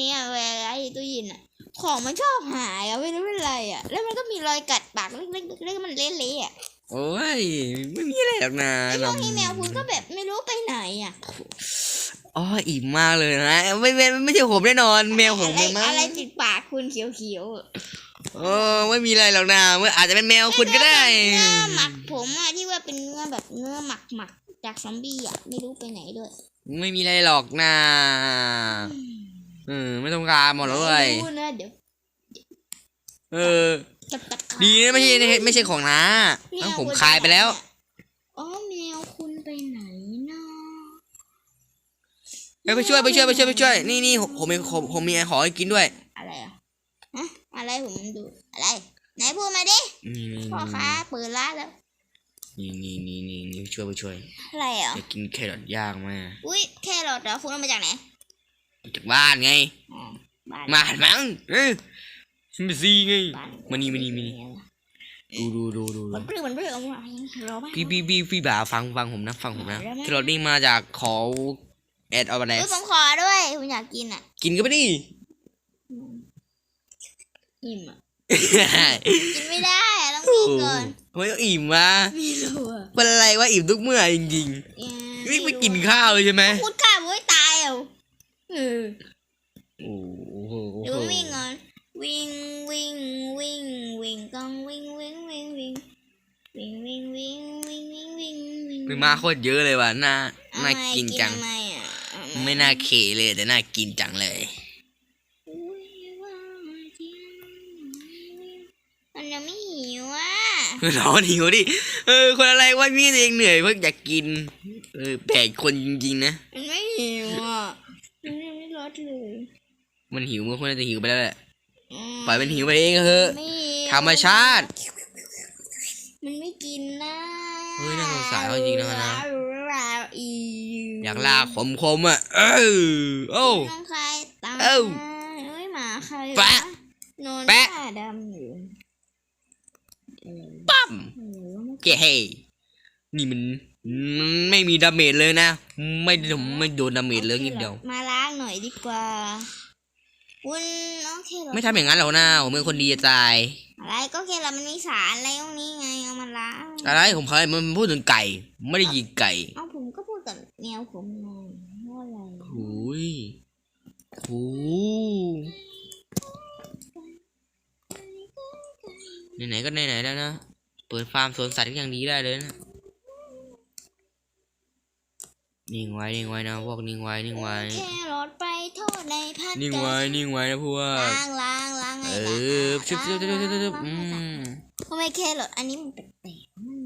นี้อะเวลาที่ตู้เย็นอะของมันชอบหายอะไม่รู้เป็นไรอะแล้วมันก็มีรอยกัดปากเล็กๆแล้วมันเละๆอะโอ้ยไม่มีอะไรหรอกนะไอ้พวกนี้แมวคุณก็แบบไม่รู้ไปไหนอะอ๋ออิ่มมากเลยนะไม่ไม่ไม่ใช่ผมแน่นอน แมวผมอะไรเลยมั้งอะไรติดปากคุณเขียวๆอะโอ้ไม่มีอะไรหรอกนะเมื่ออาจจะเป็นแมวคุณก็ได้เนื้อหมักผมอะที่ว่าเป็นเนื้อแบบเนื้อหมักหมักๆจากซอมบี้อะไม่รู้ไปไหนด้วย ไม่มีอะไรหรอกนะ เออ ไม่ต้องการหมดแล้วเลยไม่รู้นะเดี๋ยวเออ จับตัดขาดีนะไม่ใช่ไม่ใช่ของน้าแวเอ้าผมคุณคายไปแล้ว อ๋อแมวคุณไปไหนนะไปไปช่วยไปช่วยไปช่วยไปช่วย นี่นี่ผมผมมีผมผมมีของให้กินด้วย อะไรอะฮะอะไรผมดูอะไร ไหนพูดมาดินี่นี่พ่อค้าเปิดร้านแล้วนี่นี่นี่นี่นี่ช่วยไปช่วยอะไรอะอยากกินแครอทย่างมากอุ้ยแค่รถเหรอคุณเอามาจากไหน จากบ้านไงอ๋อบ้านมาหันมั้งเออฉันไปซีไงบ้านมานี่มานี่มานี่ดูดูดูดูมันเปรี้ยวมันเปรี้ยวเอามารอบ้านพี่พี่พี่พี่บ่าฟังฟังผมนะฟังผมนะได้ไหมแครอทนี่มาจากขอแอดออร์แลเฮ้ยผมขอด้วยผมอยากกินอะ กินก็ไปดิอิ่มอะกินไม่ได้อะต้องกินก่อนทำไมต้องอิ่มวะไม่รู้อะเป็นอะไรวะอิ่มทุกเมื่อจริงๆนี่ไม่กินข้าวเลยใช่ไหม ออโอ้โหดูวิ่งก่อนวิ่งวิ่งวิ่งวิ่งต้องวิ่งวิ่งวิ่งวิ่งวิ่งวิ่งวิ่งวิ่งวิ่งวิ่งวิ่งไม่มาโคตรเยอะเลยว่ะน่าเอาน่าไงกินจังทำไมอะเอาไม่น่าเขเลยแต่น่ากินจังเลยมันยังไม่หิวอะร้อนหิวดิเออ คนอะไรวะพี่เองเหนื่อยเพิ่งอยากกิน เออแปลกคนจริงๆนะมันไม่หิวอะมันยังไม่ล ดเลยมันหิวมันควรจะหิวไปแล้วแหละมปล่อยมันหิวไปเองเถอะไม่หิวธรรมชาติ มันไม่กินนะเฮ้ยน่าสงสารเขาจริงนะนะอีอยากลากขมๆอะเออโอ้น้องใครตามเอ้าเอ้ยหมาใครแปะนอนแปะหน้าดำอยู่เออปั๊มเออว่ามันเจ๊นี่มันมัน ไม่มีดาเมจเลยนะ ไม่ไม่โดนดาเมจเลยนิดเดียว มาล้างหน่อยดีกว่าคุณโอเคเหรอไม่ทำอย่างนั้นหรอกนะผมเป็นคนดีจะตาย อะไรก็แค่เรามันมีสารอะไรตรงนี้ไงเอามาล้างอะไรผมเคยมันพูดถึงไก่ ไม่ได้ยิงไก่เอาผมก็พูดกับแมวผมไงว่าอะไรโอ้ยโอ้ไหนๆก็ไหนๆแล้วนะ เปิดฟาร์มสวนสัตว์ก็ยังดีได้เลยนะ นิ่งไว้นิ่งไว้นะพวกนิ่งไว้นิ่งไว้แค่รถไปโทษในพัดนิ่งไว้นิ่งไว้นะพวกล้างล้างล้างไงเอล้างอชึบชึบชึบชึบชึบอืมทำไมแครอทอันนี้มันแปลกๆมัน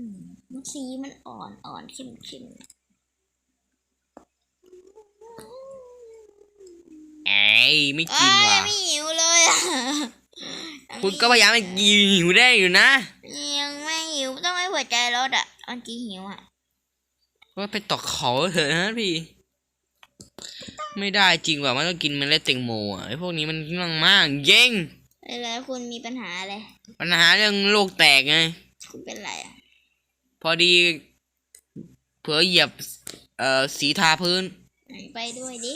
มันสีมันอ่อนอ่อนเข้มเข้มเอ้ยไม่เอ้กินยว่ะไม่หิวเลยอะคุณก็พยายามให้กินหิวได้อยู่นะยังไม่หิวต้องให้หัวใจรถอะอันกี้หิวอะ ก็ไปตอกเขาเถอะนะพี่ ไม่ได้จริงว่ะมันต้องกินเมล็ดแตงโมอะไอ้พวกนี้มันมั่งมากเย่งแล้วคุณมีปัญหาอะไร ปัญหาเรื่องโลกแตกไง คุณเป็นไรอะ พอดีเผลอเหยียบ เอ่อ สีทาพื้น ไปด้วยดิ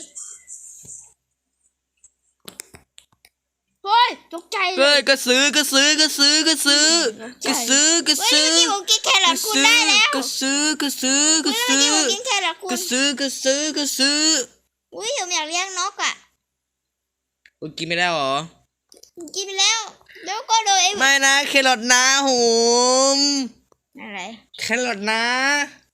เฮ้ยตกใจเลเฮ้ยยก็ซื้อก็ซื้อก็ซื้อก็ซื้อก็ซื้อก็เฮ้ยซื้อเมื่อกี้ผมกินแครอก็ทคุณซื้อได้แล้วก็ซื้อก็ซื้อก็เฮ้ยเมื่อซื้อกี้ผมกินแครอทคุก็ณซื้อก็ซื้อก็ซื้ออุ้ยผมอยากเลี้ยงนกอะคุณกินไม่ได้หรอกินไปแล้ว แล้วก็โดยไอ้ไม่นะแครอทนะโหมอะไร แครอทนะอ้าว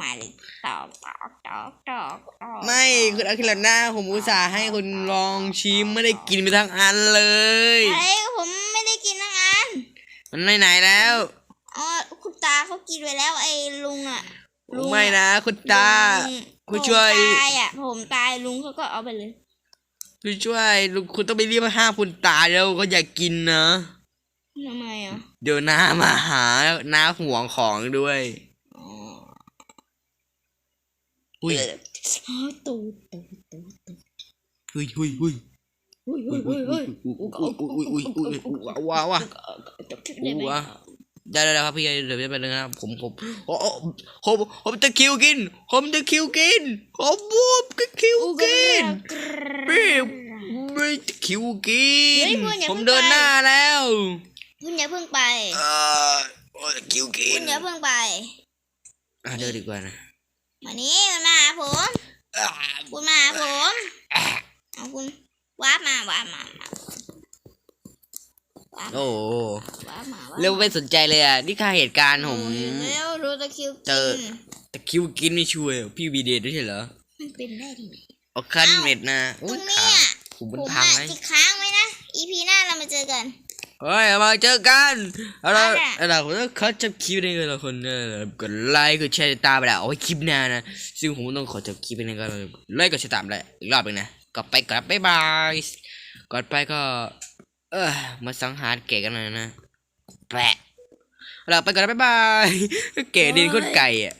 มาเลยตอกตอกตอกตอกตอกไม่คุณอาแครอทนะผมอุตส่าห์ให้คุณลองชิมไม่ได้กินไปทั้งอันเลยอะไรผมไม่ได้กินทั้งอัน มันไหนไหนๆแล้วอ๋อคุณตาเขากินไปแล้วไอ้ลุงอะลุงไม่นะคุณตาลุงผู้ช่วยผมตายอะผมตายลุงเขาก็เอาไปเลยคุณช่วยลูกคุณต้องไปรีบมาห้ามคุณตาแล้วก็อย่ากินนะทำไมอะเดี๋ยวน้ามาหาน้าห่วงของด้วย อ๋ออุ้ยอ๋อตูดตูดตูดตูดอุ้ยอุ้ยอุ้ยอุ้ยอุ้อุ้ยยอุ้อุ้ยยอุ้อุ้ยยอุ้ยอุ้ยอุ้ยอุ้ยอุ้ยว้าวว้าวจบคลิปได้ไหมว้าวได้แล้วครับพี่เดี๋ยวจะไปเลยนะครับผมผมโอ้โอ้ผมผมจะคิวกิน ผมจะคิวกินผมบูบก็คิวอู้กินกระพี่อู้ยตะคริวกินเฮ้ยคุณอย่าผมเพิ่งเดินไปหน้าแล้วคุณอย่าเพิ่งไปเออโอ้ยตะคริวกิคุนณอย่าเพิ่งไปอะเดินดีกว่านะ มานี่มันมาหาผมอ่าคุณมาหาผมเอาคุณวาร์ปมาวาร์ปมาวาร์ปมาโอ้โหวาร์ปมาาร์ปเร็วไม่สนใจเลยอะนี่ค่าเหตุการณ์ผมโอ้ยเร็วดูตะคริวเจกิอนตะคริวกินไม่ช่วยพี่วีเดทด้วยใช่เหรอมันเป็นได้ที่ไหนเอาคันเน็ตนะตรอุ้ยงเนี้ขายผมผมันมพังอะไหมจิกค้างไว้นะ EP หน้าเรามาเจอกัน เฮ้ยเอามาเจอกันเอาละเอาล่ะเอาละผมต้องขอจับคลิปนี้กันละคนเออกดไลค์กดแชร์ติดตามไปแล้วเอาไว้คลิปหน้านะ ซึ่งผมต้องขอจับคลิปนี้ก็ไลค์กดแชร์ตามเลยอีกรอบหนึงนะก็ไปกลับบ๊ายบายก่อนไปก็ เออมาสังหารเก๋กันหน่อยนะแปะเอาล่ะไปก่อนนะบ๊ายบาย เก๋ดินโคนไก่อะ